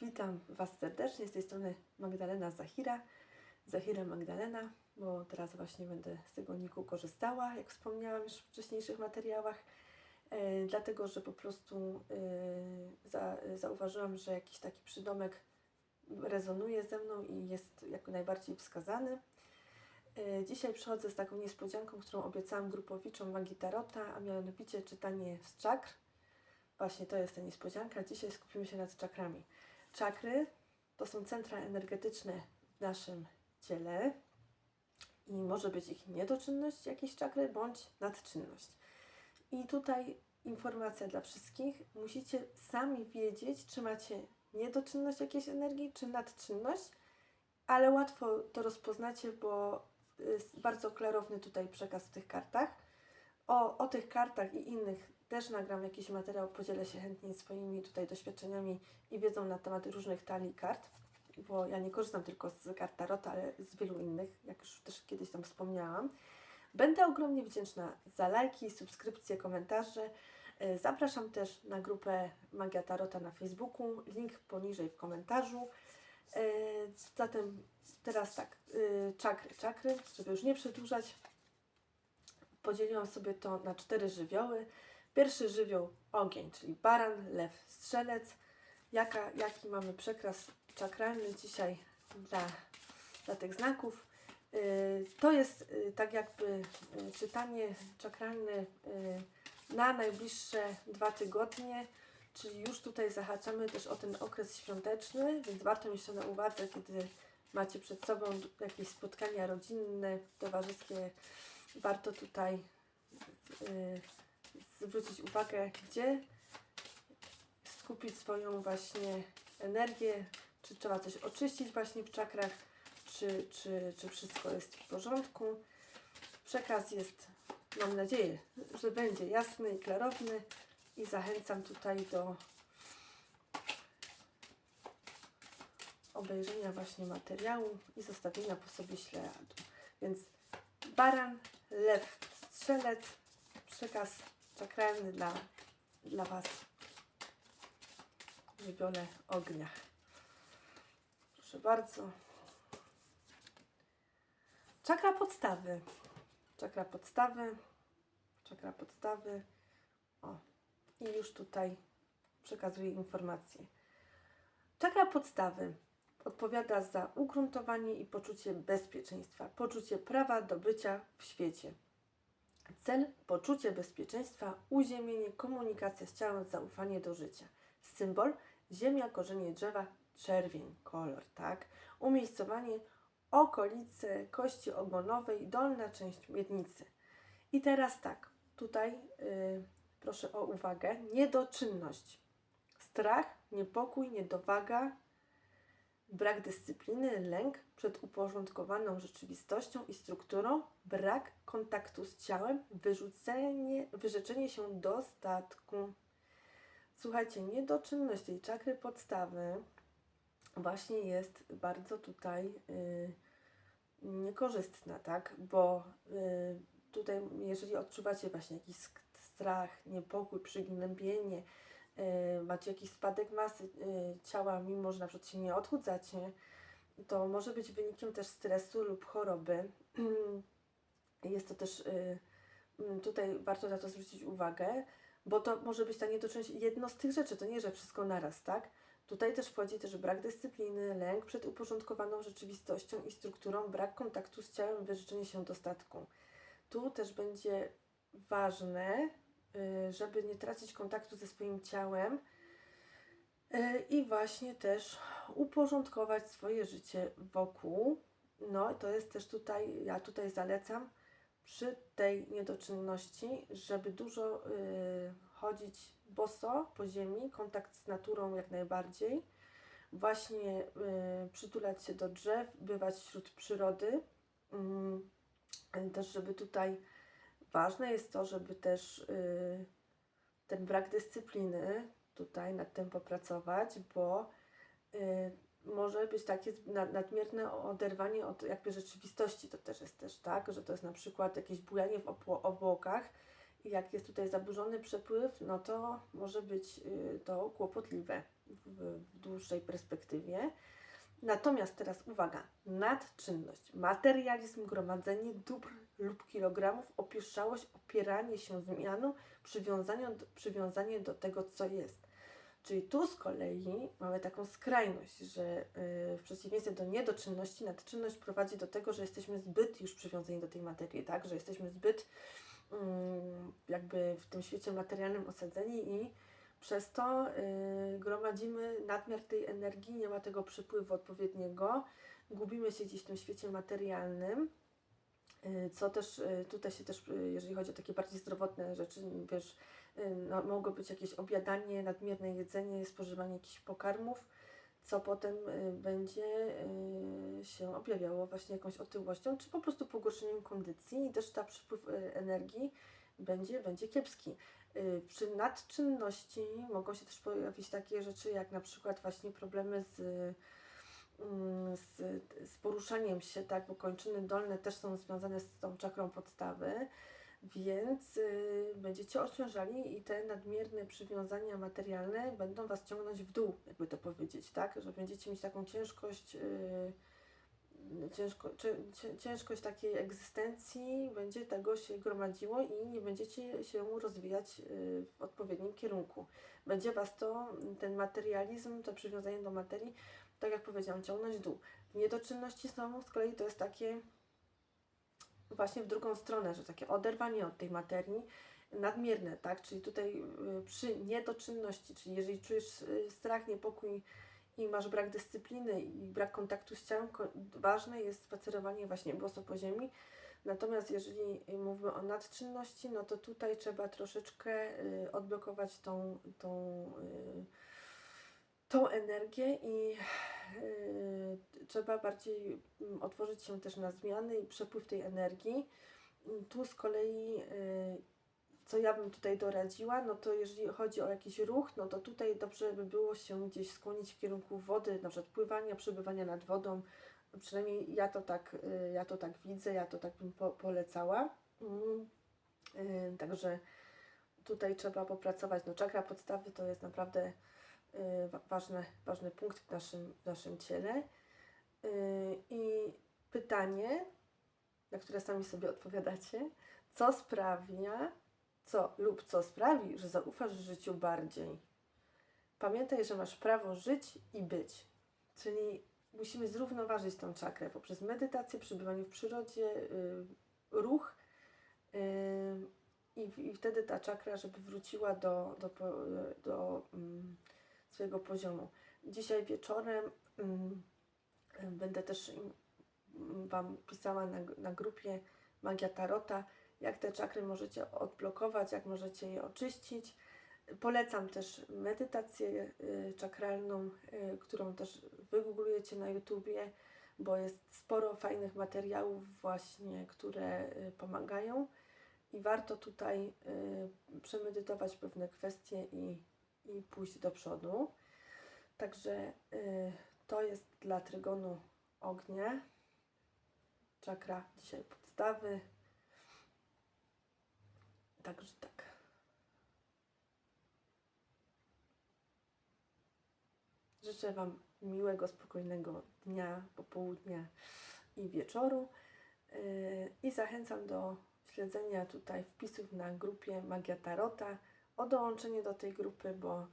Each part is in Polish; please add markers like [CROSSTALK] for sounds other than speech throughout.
Witam Was serdecznie, z tej strony Magdalena Zahira, Zahira Magdalena, bo teraz właśnie będę z tego niku korzystała, jak wspomniałam już w wcześniejszych materiałach, e, dlatego, że po prostu e, za, zauważyłam, że jakiś taki przydomek rezonuje ze mną i jest jak najbardziej wskazany. E, Dzisiaj przychodzę z taką niespodzianką, którą obiecałam grupowiczom Magii Tarota, a mianowicie czytanie z czakr. Właśnie to jest ta niespodzianka. Dzisiaj skupimy się nad czakrami. Czakry to są centra energetyczne w naszym ciele i może być ich niedoczynność jakiejś czakry bądź nadczynność. I tutaj informacja dla wszystkich. Musicie sami wiedzieć, czy macie niedoczynność jakiejś energii, czy nadczynność, ale łatwo to rozpoznacie, bo jest bardzo klarowny tutaj przekaz w tych kartach. O, o tych kartach i innych też nagram jakiś materiał, podzielę się chętnie swoimi tutaj doświadczeniami i wiedzą na temat różnych talii kart, bo ja nie korzystam tylko z kart Tarota, ale z wielu innych, jak już też kiedyś tam wspomniałam. Będę ogromnie wdzięczna za lajki, subskrypcje, komentarze. E, Zapraszam też na grupę Magia Tarota na Facebooku, link poniżej w komentarzu. E, Zatem teraz tak, e, czakry, czakry, żeby już nie przedłużać, podzieliłam sobie to na cztery żywioły. Pierwszy żywioł ogień, czyli baran, lew, strzelec. Jaka, jaki mamy przekaz czakralny dzisiaj dla, dla tych znaków? Yy, To jest yy, tak jakby yy, czytanie czakralne na najbliższe dwa tygodnie, czyli już tutaj zahaczamy też o ten okres świąteczny, więc warto mieć to na uwadze, kiedy macie przed sobą jakieś spotkania rodzinne, towarzyskie. Warto tutaj zwrócić uwagę, gdzie skupić swoją właśnie energię, czy trzeba coś oczyścić właśnie w czakrach, czy, czy, czy wszystko jest w porządku. Przekaz jest, mam nadzieję, że będzie jasny i klarowny i zachęcam tutaj do obejrzenia właśnie materiału i zostawienia po sobie śladu. Więc baran, lew, strzelec, przekaz czakralny dla, dla Was żywiole ognia. Proszę bardzo. Czakra podstawy. Czakra podstawy. Czakra podstawy. O. I już tutaj przekazuję informacje. Czakra podstawy odpowiada za ugruntowanie i poczucie bezpieczeństwa, poczucie prawa do bycia w świecie. Cel poczucie bezpieczeństwa, uziemienie, komunikacja z ciałem, zaufanie do życia. Symbol ziemia, korzenie drzewa, czerwień, kolor, tak? Umiejscowanie okolice kości ogonowej, dolna część miednicy. I teraz tak, tutaj yy, proszę o uwagę, niedoczynność. Strach, niepokój, niedowaga, brak dyscypliny, lęk przed uporządkowaną rzeczywistością i strukturą, brak kontaktu z ciałem, wyrzucenie, wyrzeczenie się dostatku. Słuchajcie, niedoczynność tej czakry podstawy właśnie jest bardzo tutaj yy, niekorzystna, tak? Bo yy, tutaj, jeżeli odczuwacie właśnie jakiś strach, niepokój, przygnębienie, macie jakiś spadek masy yy, ciała, mimo że na przykład się nie odchudzacie, to może być wynikiem też stresu lub choroby. [CLEARS THROAT] Jest to też yy, mm, tutaj warto na to zwrócić uwagę, bo to może być ta niedoczynność jedno z tych rzeczy, to nie, że wszystko naraz, tak? Tutaj też wchodzi też brak dyscypliny, lęk przed uporządkowaną rzeczywistością i strukturą, brak kontaktu z ciałem, wyrzeczenie się dostatku. Tu też będzie ważne, y, żeby nie tracić kontaktu ze swoim ciałem y, i właśnie też uporządkować swoje życie wokół. No, to jest też tutaj, ja tutaj zalecam przy tej niedoczynności, żeby dużo y, chodzić boso po ziemi, kontakt z naturą jak najbardziej. Właśnie y, przytulać się do drzew, bywać wśród przyrody. Mm, też, żeby tutaj ważne jest to, żeby też y, ten brak dyscypliny tutaj nad tym popracować, bo y, może być takie nadmierne oderwanie od jakby rzeczywistości. To też jest też tak, że to jest na przykład jakieś bujanie w obłokach i jak jest tutaj zaburzony przepływ, no to może być y, to kłopotliwe. w, w dłuższej perspektywie. Natomiast teraz uwaga, nadczynność, materializm, gromadzenie dóbr lub kilogramów, opieszałość, opieranie się zmianą, przywiązanie przywiązanie do tego, co jest. Czyli tu z kolei mamy taką skrajność, że yy, w przeciwieństwie do niedoczynności, nadczynność prowadzi do tego, że jesteśmy zbyt już przywiązani do tej materii, tak? Że jesteśmy zbyt yy, jakby w tym świecie materialnym osadzeni i przez to yy, gromadzimy nadmiar tej energii, nie ma tego przepływu odpowiedniego, gubimy się gdzieś w tym świecie materialnym, co też yy, tutaj się też, yy, jeżeli chodzi o takie bardziej zdrowotne rzeczy, wiesz, no, mogło być jakieś obiadanie, nadmierne jedzenie, spożywanie jakichś pokarmów, co potem będzie się objawiało właśnie jakąś otyłością, czy po prostu pogorszeniem kondycji i też ta przepływ energii będzie, będzie kiepski. Y, Przy nadczynności mogą się też pojawić takie rzeczy, jak na przykład właśnie problemy z, z, z poruszaniem się, tak, bo kończyny dolne też są związane z tą czakrą podstawy, więc y, będziecie osiążali i te nadmierne przywiązania materialne będą Was ciągnąć w dół, jakby to powiedzieć, tak, że będziecie mieć taką ciężkość y, ciężko, cię, cię, ciężkość takiej egzystencji będzie tego się gromadziło i nie będziecie się rozwijać y, w odpowiednim kierunku. Będzie Was to, ten materializm, to przywiązanie do materii, tak jak powiedziałam, ciągnąć dół. W niedoczynności znowu z kolei to jest takie właśnie w drugą stronę, że takie oderwanie od tej materii, nadmierne, tak? Czyli tutaj y, przy niedoczynności, czyli jeżeli czujesz y, strach, niepokój, i masz brak dyscypliny i brak kontaktu z ciałem, ważne jest spacerowanie właśnie boso po ziemi. Natomiast jeżeli mówimy o nadczynności, no to tutaj trzeba troszeczkę y, odblokować tą, tą, tą energię i y, trzeba bardziej mm, otworzyć się też na zmiany i przepływ tej energii. Tu z kolei y, co ja bym tutaj doradziła, no to jeżeli chodzi o jakiś ruch, no to tutaj dobrze by było się gdzieś skłonić w kierunku wody, na przykład pływania, przebywania nad wodą. Przynajmniej ja to tak, y, ja to tak widzę, ja to tak bym po, polecała. Mm. Także tutaj trzeba popracować. No czakra podstawy to jest naprawdę y, wa- ważny, punkt w naszym, w naszym ciele. Y, I pytanie, na które sami sobie odpowiadacie, co sprawia, co lub co sprawi, że zaufasz życiu bardziej. Pamiętaj, że masz prawo żyć i być. Czyli musimy zrównoważyć tą czakrę poprzez medytację, przebywanie w przyrodzie, y, ruch i, i wtedy ta czakra, żeby wróciła do, do, po- do mm, swojego poziomu. Dzisiaj wieczorem mm, będę też Wam pisała na, na grupie Magia Tarota, jak te czakry możecie odblokować, jak możecie je oczyścić. Polecam też medytację y, czakralną, y, którą też wygooglujecie na YouTubie, bo jest sporo fajnych materiałów właśnie, które y, pomagają i warto tutaj y, przemedytować pewne kwestie i, i pójść do przodu. Także y, to jest dla trygonu ognia. Czakra dzisiaj podstawy. Także tak. Życzę Wam miłego, spokojnego dnia, popołudnia i wieczoru. Yy, I zachęcam do śledzenia tutaj wpisów na grupie Magia Tarota, o dołączenie do tej grupy, bo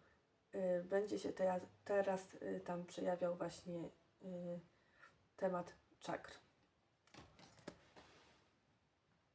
yy, będzie się teraz, teraz yy, tam przejawiał właśnie yy, temat czakr.